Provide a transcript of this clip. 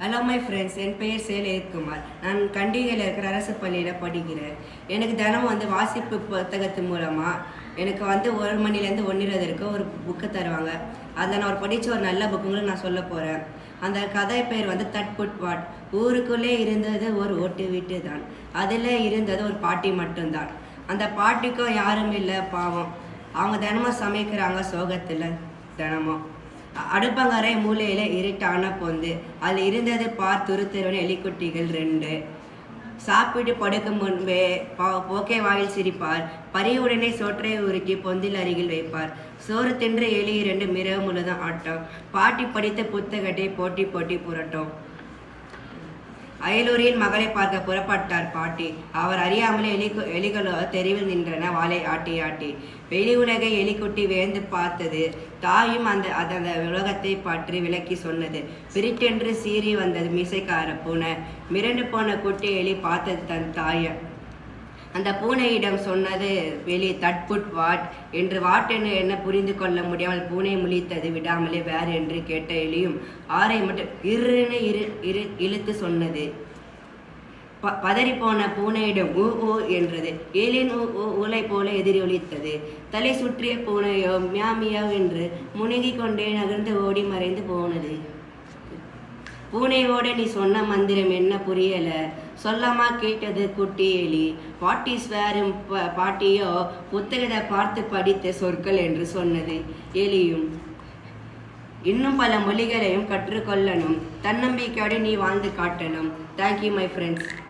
Hello my friends என் பெயர் சேலயத்குமார் நான் கண்டிகையில் இருக்கிற அரசு பள்ளியில் படிக்கிறேன். எனக்கு தினமும் வந்து வாசிப்பு புத்தகத்து மூலமாக எனக்கு வந்து ஒரு மணிலேருந்து ஒன்றிரது இருக்க ஒரு புக்கு தருவாங்க. அதில் நான் ஒரு படித்த ஒரு நல்ல புக்குங்களும் நான் சொல்ல போகிறேன் அந்த கதை பெயர் வந்து தட்புட் வாட் ஊருக்குள்ளே இருந்தது ஒரு ஓட்டு வீட்டு தான். அதில் இருந்தது ஒரு பாட்டி மட்டும்தான். அந்த பாட்டிக்கும் யாரும் இல்லை பாவம். அவங்க தினமும் சமைக்கிறாங்க சோகத்தில் தினமும். அடுப்பங்கரை மூலையில் இருட்டான பொந்து. அதில் இருந்தது பார் துரு எலிக்குட்டிகள் ரெண்டு. சாப்பிட்டு படுக்கும் முன்பே போக்கே வாயில் சிரிப்பார். பறிவுடனே சோற்றை உருக்கி பொந்தில் அருகில் வைப்பார். சோறு தின்று எலி இரண்டு மிரவு முழுதும் ஆட்டம். பாட்டி படித்த புத்தகத்தை போட்டி போட்டி புரட்டும். அயலூரில் மகளை பார்க்க புறப்பட்டார் பாட்டி. அவர் அறியாமலே எலி எலிகளோ தெருவில் நின்றன. வாளை ஆட்டி ஆட்டி. வெளி உலகை எலிக்குட்டி வேந்து பார்த்தது. தாயும் அந்த அந்த உலகத்தை பற்றி விளக்கி சொன்னது. பிரிட்டென்று சீறி வந்தது மீசைக்கார பூனை. மிரண்டு போன குட்டி எலி பார்த்தது தன் தாயை. அந்த பூனையிடம் சொன்னது வெளி தட்புட் வாட் என்று வாட் என்று என்ன புரிந்து கொள்ள முடியாமல் பூனை முழித்தது விடாமலே வேறு என்று கேட்ட எலியும் ஆரை மட்டும் இருன்னு இரு இரு இழுத்து சொன்னது. ப பதறிப்போன பூனையிடம் ஊ ஊ என்றது. ஏலின் ஊ ஊ ஊலை போல எதிரொலித்தது தலை சுற்றிய பூனையோ மியா மியாவ் என்று முணுங்கிக் கொண்டே நகர்ந்து ஓடி மறைந்து போனது. பூனையோட நீ சொன்ன மந்திரம் என்ன புரியல? சொல்லமா கேட்டது குட்டி எலி. பாட்டி ஸ்வேரும் ப- பாட்டியோ புத்தகத்தை பார்த்து படித்த சொற்கள் என்று சொன்னது எலியும். இன்னும் பல மொழிகளையும் கற்றுக்கொள்ளணும். தன்னம்பிக்கையோடு நீ வாழ்ந்து காட்டணும். Thank you my friends